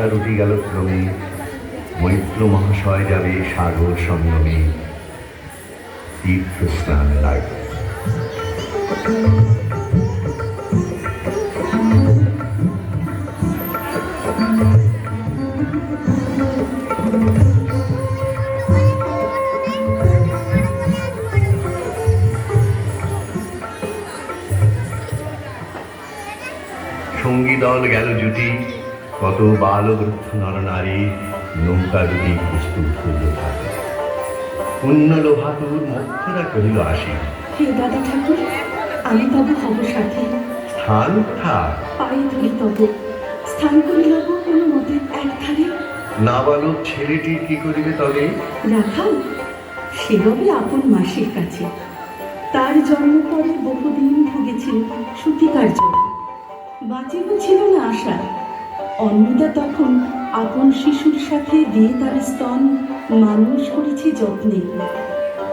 বার্তা রুটি গেল ক্রমে। মৈত্র মহাশয় যাবে সাগর সঙ্গমে। তীর্থ স্নান লাগে সঙ্গী দল গেল জুটি। কত বাল বৃদ্ধ নরনারী নৌকা দুটি প্রস্তুত হইল থাকে পুণ্য লোভাতুর মধ্যরা কহিল আসি। হে দাদা ঠাকুর আমি তবে হব সাথে। স্থান থাক পায়ে ধরি তব। স্থান করে লব কোনো মতে এক ধারে নাবালক ছেলেটির কি করিবে তবে? রাখাল সে হবে আপন মাসির কাছে। তার জন্ম পরে বহুদিন ভুগেছিল সুতিকার জন্য। বাঁচিব ছিল না আশা অন্নদা তখন আপন শিশুর সাথে দিয়ে তার স্তন মানুষ করেছে যত্নে।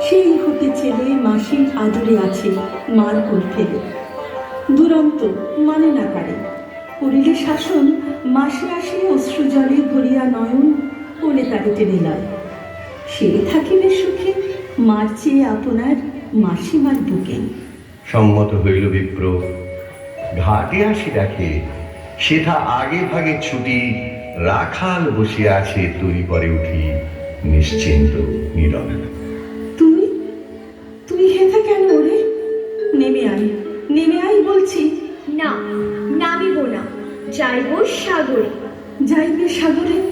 সেই হতে ছেলে মাসির আদরে আছে মার কোল ফেলে। দুরন্ত মানে না পারে। করিলে শাসন, মাসে আসে অশ্রু জলে ভরিয়া নয়ন, কোলে তাকে টেনে লয় সে থাকিবে সুখে, মার চেয়ে আপনার মাসিমার বুকে। সম্মত হইল বিপ্র। ঘাটে আসি দেখে সেথা আগে ভাগে ছুটি রাখাল বসিয়া আছে তুই পরে উঠি নিশ্চিন্ত নীরব তুই? তুই হেথা কেন ওরে? নেমে আয় নেমে আয় বলছি। না নামিব না যাইব সাগরে। যাইবে সাগরে?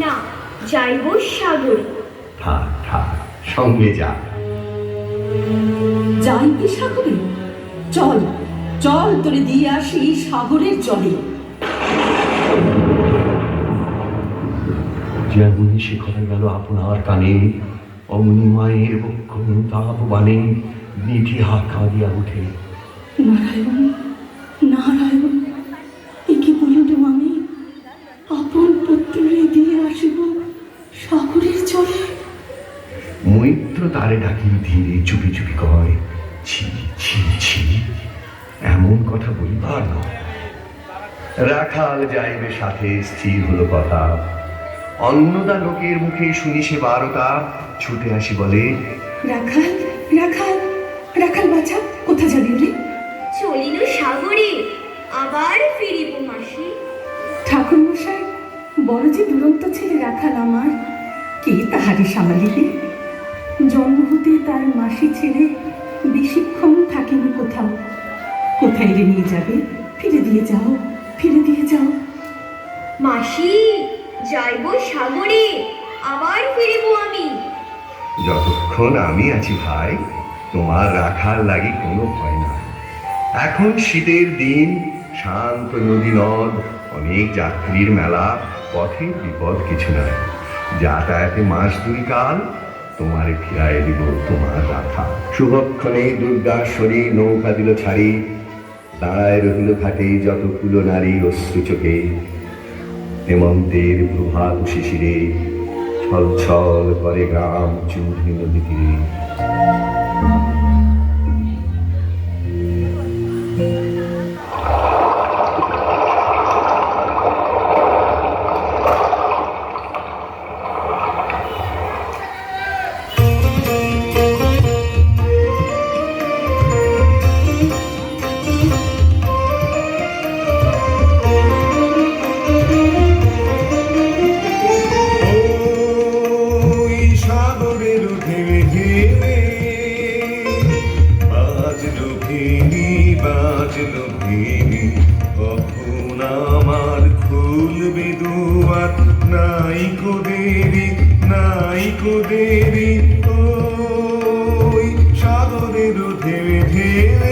না যাইব সাগরে। থাক থাক সঙ্গে যা। যাইবে সাগরে। চল চল তোরে দিয়ে আসি সাগরের জলে। যেমন শিখরে গেল আপনার কানে অমনি মায়ের বক্ষ তাপ বানে নিধি হাত কাঁদিয়া উঠে। নারায়ণ নারায়ণ এ কি বলিল আমি আপন পুত্রে দিয়ে আসিব সাগরের জলে। মৈত্র তারে ডাকি ধীরে চুপি চুপি কয় ছি ছি ছি এমন কথা বলিবার নয়। রাখাল যাইবে সাথে স্থির হলো কথা। অন্নদা লোকের মুখে শুনি সে বারতা ছুটে আসি বলে রাখাল রাখাল রাখাল বাছা কোথা যাবি রে? চলিল সাগরে আবার ফিরিব মাসি। ঠাকুর মশাই বড় যে দুরন্ত ছেলে রাখাল আমার কে তাহারে সামালিবে? জন্ম হতে তার মাসি ছেলে বেশিক্ষণ থাকেনি কোথাও? কোথায় রে নিয়ে যাবে? ফিরে দিয়ে যাও ফিরে দিয়ে যাও। মাসি যাইব সাগরে আবার ফিরিব আমি। যতক্ষণ আমি আছি ভাই তোমার রাখার লাগি কোনো ভয় না এখন শীতের দিন। শান্ত নদী নদ, অনেক যাত্রীর মেলা, পথে বিপদ কিছু নয় যাতায়াতে মাস দুই কাল, তোমারে ফিরায় দিব তোমার রাখা। শুভক্ষণে দুর্গাশ্বরী নৌকা দিল ছাড়ি। দাঁড়ায় রহিল ঘাটে যত কুলো নারী অশ্রু চোখে। হেমন্তের প্রভাত শিশিরে ছল ছল করে গ্রাম চূর্ণী নদী তীরে কো ওই সাগরের ঢেউ ঢেউে।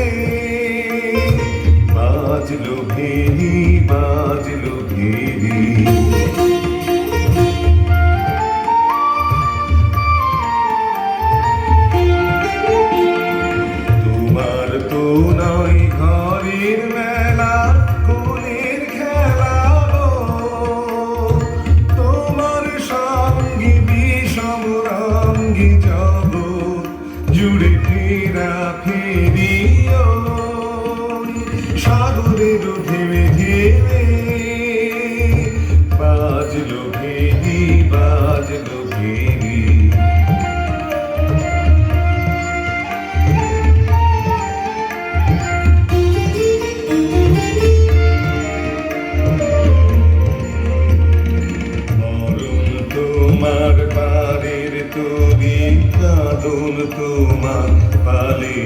ফেরা ফেরিও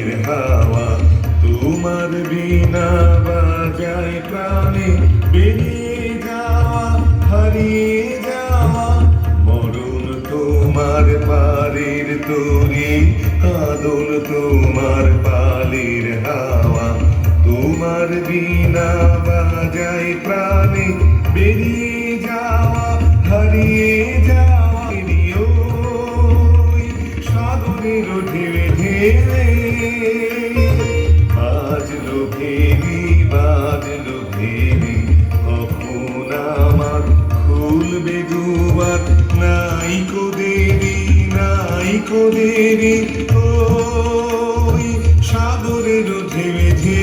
পালের হাওয়া, তোমার বিনা বাজায় প্রাণে বেরিয়ে যাওয়া, হারিয়ে যাওয়া তোমার পারের তরি তোমার পালের হাওয়া, তোমার বিনা বাজায় প্রাণে বেরিয়ে কো ওই সাগরের ঢেবে ঢেবে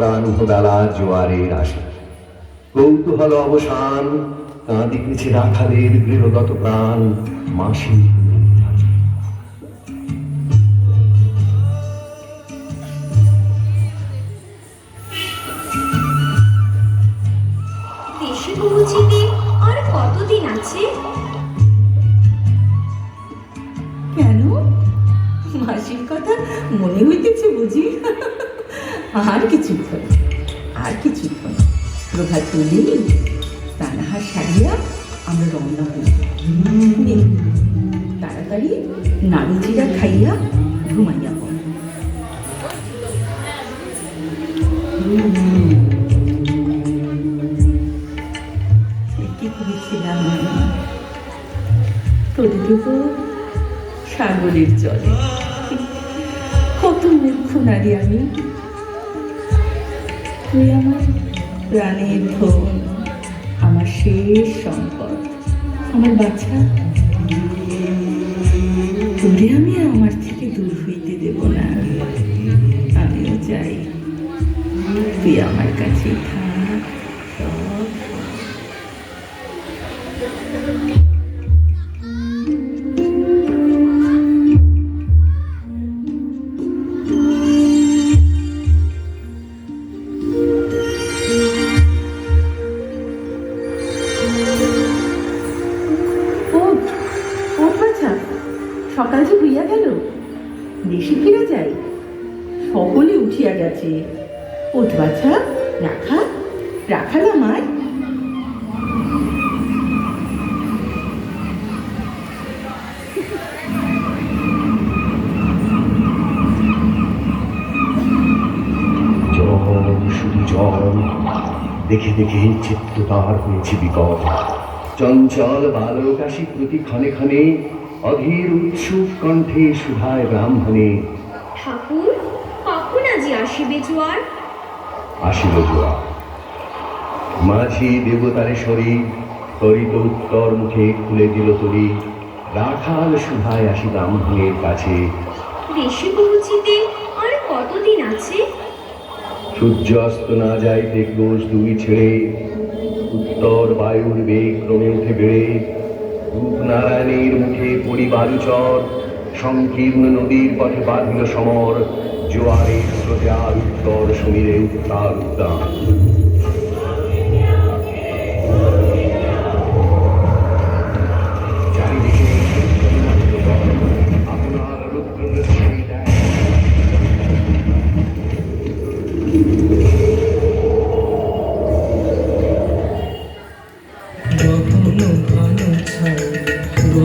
বাঁধা বেলা জোয়ারের আসে কৌতূহল অবসান কাঁদিতেছে রাখালের গৃহগত প্রাণ মাসি আর কতদিন আছে? কেন? মাসির কথা মনে হইতেছে বুঝি। আর কিছুক্ষণ আর কিছুক্ষণ প্রভাত তুলি তানাহার সারিয়া, আমরা রওনা হই। তাড়াতাড়ি নাড়ু চিরা খাইয়া ঘুমাইয়া পড়। কি করেছিলাম? সাগরের জলে। কত মূর্খ নারী আমি। তুই আমার প্রাণের ধন, আমার শেষ সম্পদ, আমার বাচ্চা। তোরে আমি আমার থেকে দূর হইতে দেব না। আমিও চাই তুই আমার কাছে থাক। সব রাখা না মায় জল শুধু জল দেখে দেখে চিত্ত তার হয়েছে বিকট চঞ্চল বালকাশি প্রতি ক্ষণে ক্ষণে অধীর উৎসুক কণ্ঠে সুধায় ব্রাহ্মণে। ঠাকুর কখন আজি আসিবে জোয়ার? আসিল জোয়া মাঝি দেবতারে শরীর তরিত উত্তর মুখে খুলে দিল তরি রাখাল সুধায় আসি ব্রাহ্মণের কাছে। দেশে পৌঁছিতে আর কতদিন আছে? সূর্য অস্ত না যাইতে ক্রোশ দুই ছেড়ে। উত্তর বায়ুর বেগ ক্রমে উঠে বেড়ে। রূপনারায়ণের মুখে পড়ি বালুচর। সংকীর্ণ নদীর পথে বাঁধিল সমর। জোয়ারের স্রোতে আর উত্তর সমীরে উত্তাল উদ্যান।